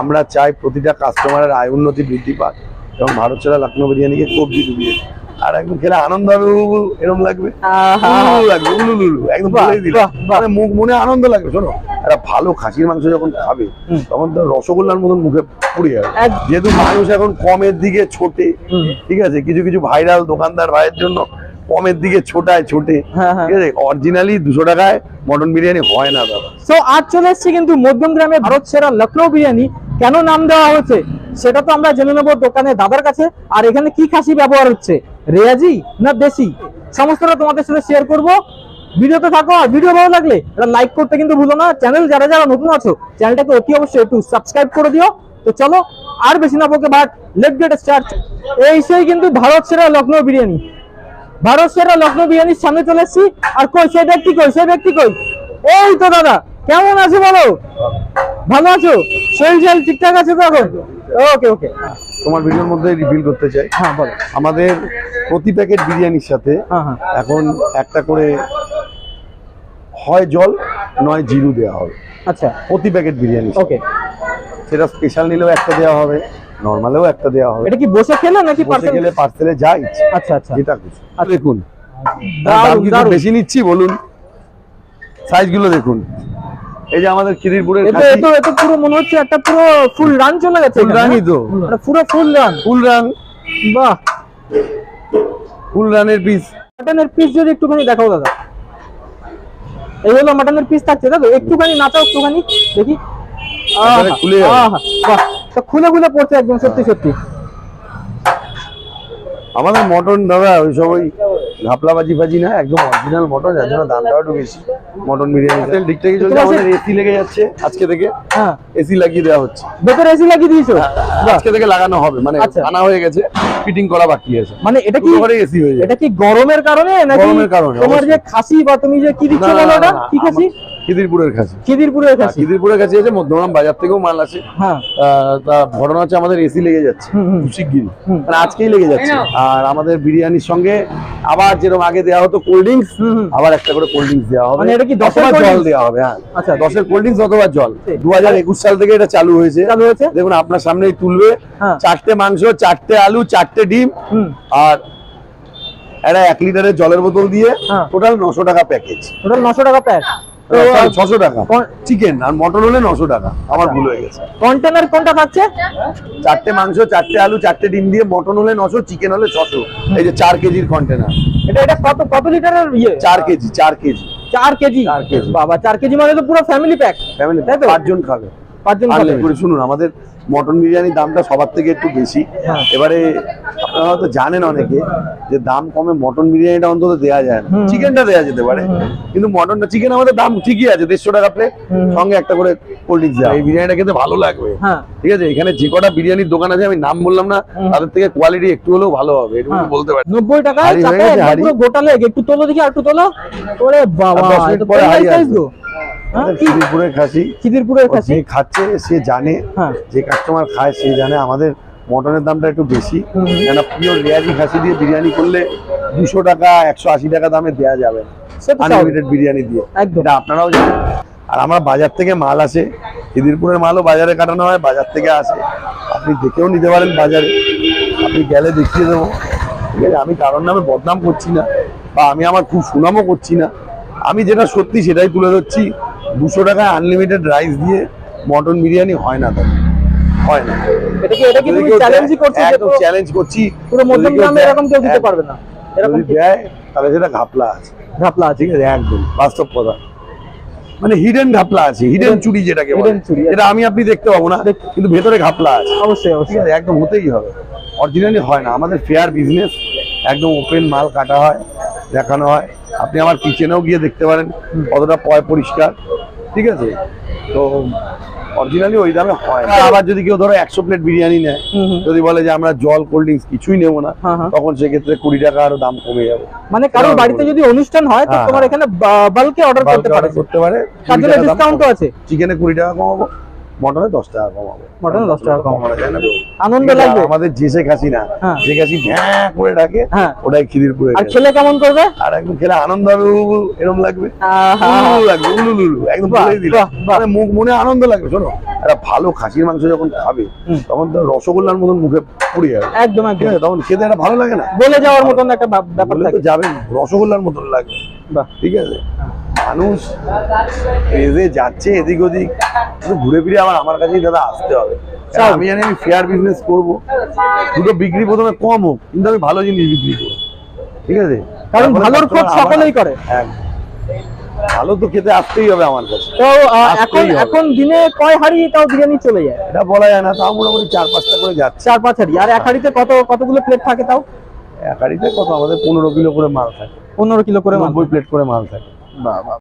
আমরা চাই প্রতিটা কাস্টমারের আয় উন্নতি বৃদ্ধি পাক এবং ভারত ছাড়া লখনৌ বিরিয়ানিকে কবজি ডুবিয়ে আর একদম খেলে আনন্দ হবে এরম লাগবে? উলুলুলু একদম। মানে মুখ মনে আনন্দ লাগবে শোনো। একটা ভালো খাসির মাংস যখন খাবে তখন তো রসগোল্লার মতন মুখে পুড়ে যাবে। যেহেতু মানুষ এখন কমের দিকে ছোটে ঠিক আছে? কিছু কিছু ভাইরাল দোকানদার ভাইয়ের জন্য কমের দিকে ছোটায় ছোটে হ্যাঁ, হ্যাঁ। ঠিক আছে? অরিজিনালি দুশো টাকায় মটন বিরিয়ানি হয় না দাদা। তো আজ চলে এসেছি কিন্তু মধ্যম গ্রামে ভারত সেরা লখনৌ বিরিয়ানি কেন নাম দেওয়া হয়েছে? সেটা তো আমরা জেনে নেব দোকানে দাদার কাছে। আর এখানে কি খাসি ব্যবহার হচ্ছে? রেয়াজি না দেশি? সমস্তটা তোমাদের সাথে শেয়ার করব। ভিডিওতে থাকো আর ভিডিও ভালো লাগলে এটা লাইক করতে কিন্তু ভুলো না। চ্যানেল যারা যারা নতুন আছো চ্যানেলটাকে অতি অবশ্যই একটু সাবস্ক্রাইব করে দিও। তো চলো, আর বেশি না বকে বাট লেট গেট স্টার্ট এই সেই কিন্তু ভারত সেরা লখনৌ বিরিয়ানি। ভারত সেরা লখনৌ বিরিয়ানির সামনে চলে এসেছি। আর কই, সেই ব্যক্তি কই, সেই ব্যক্তি কই? এই তো দাদা, কেমন আছে বলো? ভালো আছো? শরীর চাল ঠিকঠাক আছে তো এখন? ওকে ওকে। তোমার ভিডিওর মধ্যে রিভিল করতে চাই। হ্যাঁ বলো। আমাদের প্রতি প্যাকেট বিরিয়ানির সাথে হ্যাঁ হ্যাঁ। এখন একটা করে হয় জল নয় জিরু দেওয়া হবে। আচ্ছা। প্রতি প্যাকেট বিরিয়ানি ওকে। সেটা স্পেশাল নিলেও একটা দেওয়া হবে নর্মালেও একটা দেওয়া হবে। এটা কি বসে খেলে নাকি পার্সেল গেলে পার্সেলে যাই আচ্ছা আচ্ছা। যেটা খুশি। আচ্ছা। দেখুন দাম কি বেশি নিচ্ছি বলুন। সাইজগুলো দেখুন। এই যে আমাদের খিদিরপুরের এটা এটা এটা পুরো মনে হচ্ছে একটা পুরো ফুল রান চলে গেছে ফুল রানই তো। এটা পুরো ফুল রান। ফুল রান। বাহ। ফুল রানের পিস মাটনের পিস যদি একটুখানি দেখাও দাদা। এই হলো মাটনের পিস থাকছে দাদা। একটুখানি নাচাও একটুখানি। দেখি। খুলে বাহ, তা খুলে খুলে পড়ছে একদম সত্যি সত্যি। আমাদের মটন দাদা ওই সব ওই ঘাপলা বাজি ফাজি না একদম অরিজিনাল মটন যার জন্য দামটাও একটু বেশি। মটন বিরিয়ানি। হোটেল দিক থেকে চলছে আমাদের এসি লেগে যাচ্ছে আজকে থেকে। হ্যাঁ। এসি লাগিয়ে দেওয়া হচ্ছে। ভেতরে এসি লাগিয়ে দিয়েছ? আজকে থেকে লাগানো হবে মানে আচ্ছা। আনা হয়ে গেছে ফিটিং করা বাকি আছে। মানে এটা কি ঘরে এসি হয়ে যায় এটা কি গরমের কারণে নাকি গরমের কারণে, তোমার যে। খাসি বা তুমি যে কি দিচ্ছ বলো ওটা? কি খাসি? খিদিরপুরের খাসি খিদিরপুরের খাসি খিদিরপুরের কাছে এসে মধ্যমগ্রাম বাজার থেকেও মাল আসে। হ্যাঁ। তা ঘটনা হচ্ছে আমাদের এসি লেগে যাচ্ছে। শিগগিরি মানে আজকেই লেগে যাচ্ছে। আর আমাদের বিরিয়ানির সঙ্গে আবার যেরকম আগে দেওয়া হতো কোল্ড ড্রিঙ্কস। আবার একটা করে কোল্ড ড্রিঙ্কস দেওয়া হবে। মানে এটা কি দশের জল দেওয়া হবে হ্যাঁ। আচ্ছা। দশের কোল্ড ড্রিঙ্কস অথবা জল। ঠিক। দু হাজার একুশ সাল থেকে এটা চালু হয়েছে। চালু হয়েছে? দেখুন আপনার সামনেই তুলবে। হ্যাঁ। চারটে মাংস চারটে আলু চারটে ডিম। হুম। আর একটা এক লিটারের জলের বোতল দিয়ে হ্যাঁ। টোটাল নশো টাকা প্যাকেজ টোটাল নশো টাকা প্যাক ছশো টাকা। চিকেন আর মটন হলে নশো টাকা। আমার ভুল হয়ে গেছে। কন্টেনার কোনটা থাকছে? চারটে মাংস চারটে আলু চারটে ডিম দিয়ে মটন হলে নশো চিকেন হলে ছশো। এই যে চার কেজির কন্টেনার এটা এটা কত কত লিটারের ইয়ে? চার কেজি চার কেজি। চার কেজি? চার কেজি। বাবা চার কেজি মানে তো পুরো ফ্যামিলি প্যাক ফ্যামিলি তাই তো? পাঁচজন খাবে। পাঁচজন আর খাবে। করে শুনুন আমাদের মটন বিরিয়ানির দামটা সবার থেকে একটু বেশি। হ্যাঁ। এবারে আপনারা হয়তো জানেন অনেকে যে দাম কমে মটন বিরিয়ানিটা অন্তত দেওয়া যায় না। চিকেনটা দেওয়া যেতে পারে। কিন্তু মটনটা চিকেন আমাদের দাম ঠিকই আছে দেড়শো টাকা প্লেট সঙ্গে একটা করে কোল্ড ড্রিঙ্কস দেওয়া। এই বিরিয়ানিটা খেতে ভালো লাগবে। হ্যাঁ। ঠিক আছে এখানে যে কটা বিরিয়ানির দোকান আছে আমি নাম বললাম না তাদের থেকে কোয়ালিটি একটু হলেও ভালো হবে এটুকু হ্যাঁ। বলতে পারি। নব্বই টাকা গোটা লেগ একটু তোলো দেখি আর একটু তোলো। ওরে বাবা এটা। তো? খিদিরপুরের খাসি। খিদিরপুরের খাসি? খাচ্ছে সে জানে হ্যাঁ। যে কাস্টমার খায় সে জানে। আমাদের মটনের দামটা একটু বেশি। কেন পিওর রেয়ারি খাসি দিয়ে বিরিয়ানি করলে দুশো টাকা একশো আশি টাকা দামে দেওয়া যাবে। আনলিমিটেড বিরিয়ানি দিয়ে। এটা আপনারাও জানেন। আর আমরা বাজার থেকে মাল আসে। খিদিরপুরের মালও বাজারে কাটানো হয় বাজার থেকে আসে। আপনি দেখেও নিতে পারেন বাজারে। আপনি গেলে দেখিয়ে দেবো। ঠিক আছে? আমি কারোর নামে বদনাম করছি না। বা আমি আমার খুব সুনামও করছি না। আমি যেটা সত্যি সেটাই তুলে ধরছি। দুশো টাকায় আনলিমিটেড রাইস দিয়ে মটন বিরিয়ানি হয় না হয় না। এটা কি এটা কি তুমি চ্যালেঞ্জই করছ একদম চ্যালেঞ্জ করছি পুরো মধ্যম যদি কেউ গ্রামে দেয়, এরকম কেউ দিতে পারবে না। এরকম দেয় তাহলে সেটা ঘাপলা আছে। ঘাপলা আছে। ঠিক আছে একদম বাস্তব কথা। মানে হিডেন ঘাপলা আছে হিডেন চুরি যেটাকে বলে। এটা আমি আপনি দেখতে পাবো না কিন্তু ভেতরে ঘাপলা আছে। অবশ্যই অবশ্যই। একদম হতেই হবে। অরিজিনালি হয় না। আমাদের ফেয়ার বিজনেস একদম ওপেন মাল কাটা হয় দেখানো হয়। আপনি আমার কিচেনেও গিয়ে দেখতে পারেন কতটা পয় পরিষ্কার ঠিক আছে তো অরিজিনালি ওই দামে হয়। আবার যদি কেউ ধরো একশো প্লেট বিরিয়ানি নেয়। যদি বলে যে আমরা জল কোল্ড ড্রিঙ্কস কিছুই নেব না হ্যাঁ, হ্যাঁ। তখন সেক্ষেত্রে কুড়ি টাকা আরও দাম কমে যাবে মানে কারোর বাড়িতে যদি অনুষ্ঠান হয় তো হ্যাঁ, তোমার। এখানে বাল্কে অর্ডার করতে পারে করতে পারে তার জন্য ডিসকাউন্টও আছে চিকেনে কুড়ি টাকা কমাবো মটনে দশ টাকা কমাবো মটনে 10 টাকা কমানো যায় না আনন্দ লাগবে? আমাদের যে সে খাসি না হ্যাঁ। যে খাসি ভ্যাঁ করে ডাকে হ্যাঁ। ওটাই খিদিরপুরে আর খেলে কেমন করবে? আর একদম খেলে আনন্দ হবে উলু, লাগবে। লাগবে উলু উলু, একদম দিল। মানে মুখ মনে আনন্দ লাগবে শোনো। একটা ভালো খাসির মাংস যখন খাবে তখন তো রসগোল্লার মতন মুখে পড়ে যাবে। একদম একদম। তখন খেতে একটা ভালো লাগে না? বলে যাওয়ার মতন একটা ব্যাপার যাবেন রসগোল্লার মতন লাগবে। বাহ। ঠিক আছে? মানুষ এদে যাচ্ছে এদিক ওদিক। ঘুরে ফিরে আবার আমার কাছেই দাদা আসতে হবে। আমি জানি আমি ফেয়ার বিজনেস করব। দুটো বিক্রি প্রথমে কম হোক কিন্তু আমি ভালো জিনিস বিক্রি করব। ঠিক আছে? কারণ ভালোর খোঁজ সকলেই করে। ভালো তো খেতে আসতেই হবে আমার কাছে। তো এখন এখন দিনে কয় হাড়ি তাও বিরিয়ানি চলে যায়? এটা বলা যায় না তাও মোটামুটি চার পাঁচটা করে যাচ্ছে। চার পাঁচ হাড়ি। আর এক হাড়িতে কত কতগুলো প্লেট থাকে তাও? এক হাঁড়িতে কত? আমাদের পনেরো কিলো করে মাল থাকে। পনেরো কিলো করে নব্বই প্লেট করে মাল থাকে। বাহ বাহ